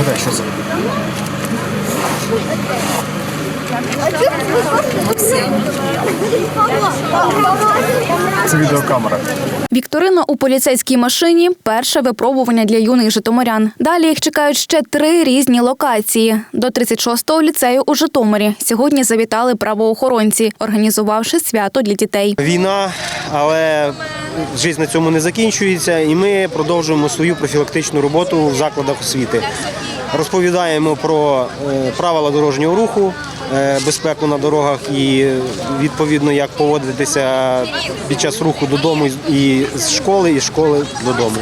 Гадай, що це? Це відеокамера. Вікторина у поліцейській машині перше випробування для юних житомирян. Далі їх чекають ще три різні локації. До 36-го ліцею у Житомирі сьогодні завітали правоохоронці, організувавши свято для дітей. Війна, але життя на цьому не закінчується, і ми продовжуємо свою профілактичну роботу в закладах освіти. Розповідаємо про е, правила дорожнього руху, безпеку на дорогах і відповідно як поводитися під час руху додому і з школи, і з школи додому.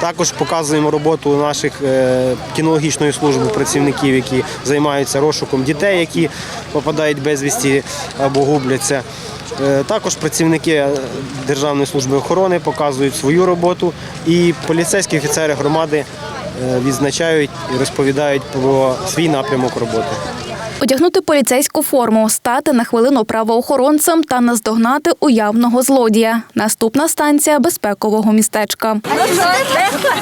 Також показуємо роботу наших е, кінологічної служби працівників, які займаються розшуком дітей, які попадають безвісті або губляться. Е, Також працівники е, Державної служби охорони показують свою роботу, і поліцейські офіцери громади е, відзначають і розповідають про свій напрямок роботи. Одягнути поліцейську форму, стати на хвилину правоохоронцем та наздогнати уявного злодія. Наступна станція безпекового містечка. Ну що, легко?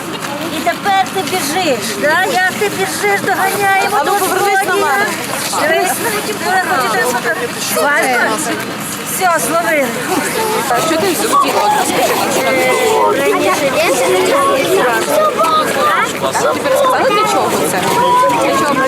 І тепер ти біжиш, да? Як ти біжиш, доганяємо А ну, до. Дивись, Важко? Все, зловили. Що ти хотіла от розкажи? А тобі розказали для чого це? Для чого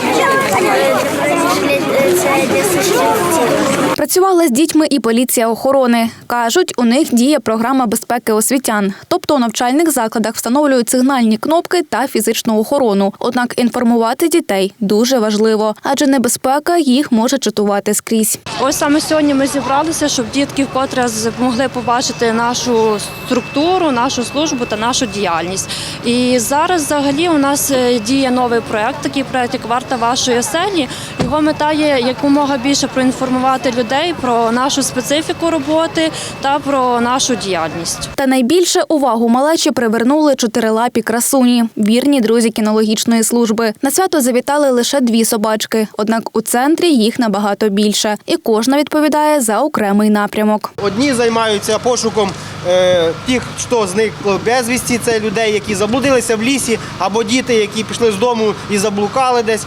Працювала з дітьми і поліція охорони. Кажуть, у них діє програма безпеки освітян. Тобто у навчальних закладах встановлюють сигнальні кнопки та фізичну охорону. Однак інформувати дітей дуже важливо, адже небезпека їх може чатувати скрізь. Ось саме сьогодні ми зібралися, щоб дітки вкотре змогли побачити нашу структуру, нашу службу та нашу діяльність. І зараз взагалі у нас е, діє новий проект, такий проект як варта вашої оселі. Його мета є якомога більше проінформувати людей про нашу специфіку роботи та про нашу діяльність. Та найбільше увагу малечі привернули чотирилапі красуні, вірні друзі кінологічної служби. На свято завітали лише дві собачки, однак у центрі їх набагато більше, і кожна відповідає за окремий напрямок. Одні займаються пошуком е, тих, хто зник безвісті, це людей, які заблудилися в лісі, або діти, які пішли з дому і заблукали десь.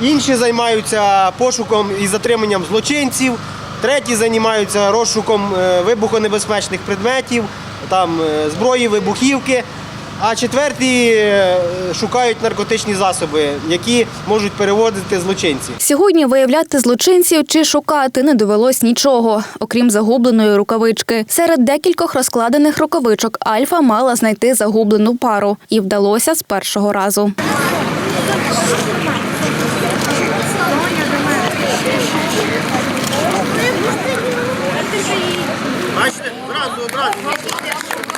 Інші займаються пошуком і затриманням злочинців, треті займаються розшуком е, вибухонебезпечних предметів, там, е, зброї, вибухівки. А четверті е, шукають наркотичні засоби, які можуть переводити злочинці. Сьогодні виявляти злочинців чи шукати не довелось нічого, окрім загубленої рукавички. Серед декількох розкладених рукавичок Альфа мала знайти загублену пару, і вдалося з першого разу.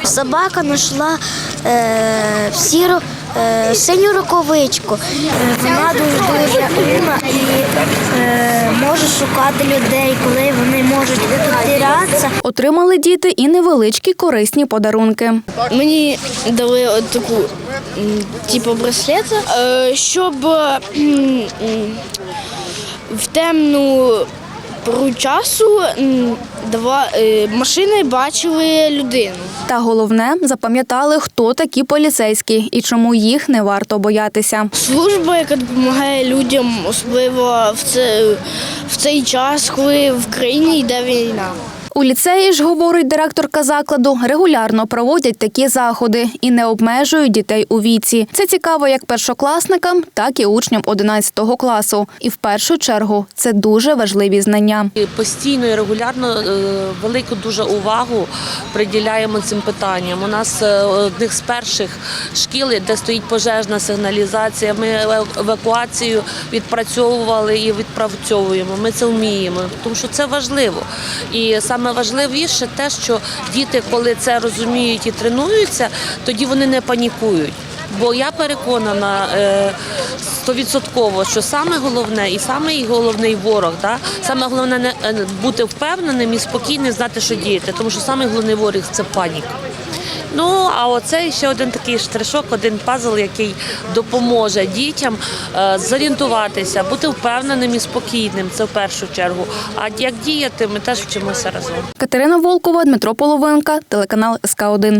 Собака знайшла е, сіру е, синю рукавичку. Е, вона дуже дуже умна і е, може шукати людей, коли вони можуть потерятися. Отримали діти і невеличкі корисні подарунки. Мені дали от таку типу браслет, е, щоб в темну пору часу два е, машини бачили людину. Та головне запам'ятали, хто такі поліцейські і чому їх не варто боятися. Служба, яка допомагає людям, особливо в, цей, в цей час, коли в країні йде війна. У ліцеї ж, говорить директорка закладу, регулярно проводять такі заходи і не обмежують дітей у віці. Це цікаво як першокласникам, так і учням 11 класу. І в першу чергу це дуже важливі знання. Постійно і регулярно е, велику дуже увагу приділяємо цим питанням. У нас е, одних з перших шкіл, де стоїть пожежна сигналізація. Ми евакуацію відпрацьовували і відпрацьовуємо. Ми це вміємо, тому що це важливо. І саме важливіше те, що діти, коли це розуміють і тренуються, тоді вони не панікують. Бо я переконана е, стовідсотково, що саме головне і саме головний ворог, да? саме головне не е, бути впевненим і спокійним, знати, що діяти, тому що саме головний ворог це паніка. Ну а оце ще один такий штришок, один пазл, який допоможе дітям е, зорієнтуватися, бути впевненим і спокійним. Це в першу чергу. А як діяти, ми теж вчимося разом. Катерина Волкова, Дмитро Половинка, телеканал СК 1